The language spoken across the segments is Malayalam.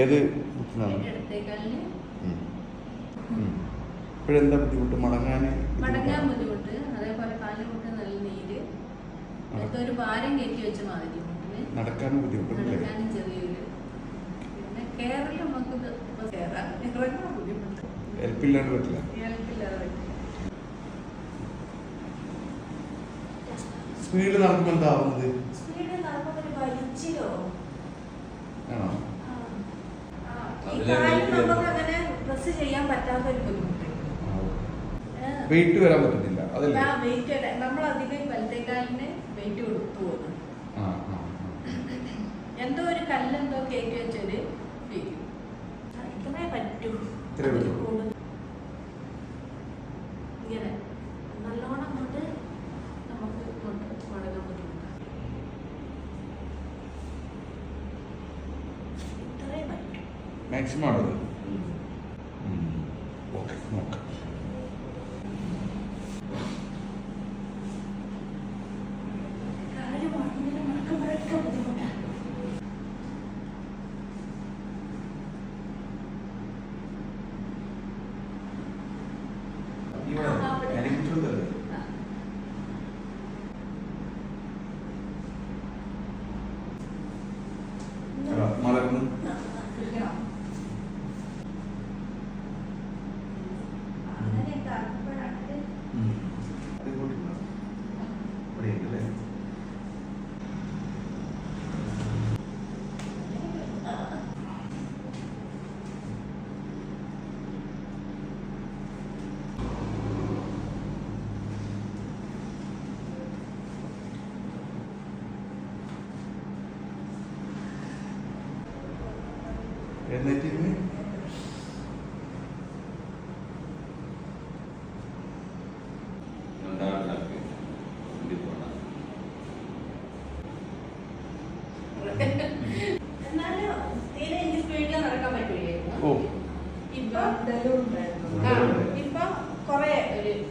ഏത് ഇടത്തേക്കാലിന് ഇപ്പോഴെന്താ ബുദ്ധിമുട്ട്? മടങ്ങാൻ മടങ്ങാൻ ബുദ്ധിമുട്ട്? അതേപോലെ കാലുമുട്ട് നല്ല നീര്. ഒരു ഭാരം കയറ്റി വെച്ച മാതിരി നടക്കാനും ബുദ്ധിമുട്ടല്ലേ? ഹെൽപ്പില്ലാണ്ട് പറ്റില്ല. സ്പീഡ് നടക്കുമ്പോൾ എന്താ ആവുന്നത് സ്പീഡ് നടക്കുമ്പോൾ ആണോ? വെയിറ്റ് വരാൻ പറ്റുന്നില്ല അതല്ലേ? ആ വെയിറ്റ് നമ്മൾ അധികം വലത്തേക്കാലിന് വെയിറ്റ് കൊടുത്തു പോകുന്നു. എന്തോ ഒരു കല്ലെന്തോ കയറ്റി വെച്ചൊരു ഇത്രേ പറ്റൂ. ഇത്രേ പറ്റൂ. Max Marley. Mm-hmm. Okay, okay. പറ്റില്ലായിരുന്നു ഓ. ഇപ്പൊ കൊറേ ഒരു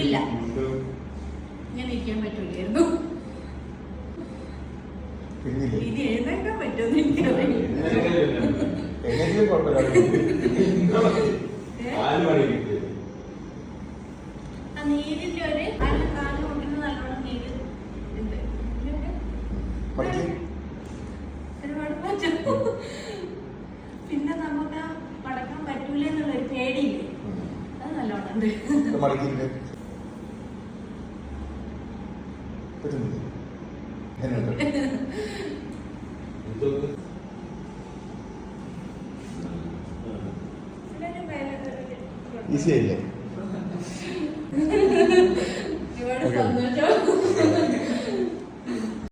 ഇല്ല. ഇങ്ങനെ ഇരിക്കാൻ പറ്റൂലായിരുന്നു. എഴുന്നേക്കാൻ പറ്റുമെന്ന് എനിക്കറിയില്ല. നീരിന്റെ ഒരു കാൽ കാൽ കൊണ്ടിന് നല്ലോണം നീര് ഉണ്ട്. പിന്നെ നമുക്ക് മടക്കാൻ പറ്റൂല എന്നുള്ളൊരു പേടിയില്ലേ? അത് നല്ലോണം ഉണ്ട്. ഈസി ആയില്ലേ. സന്തോഷം.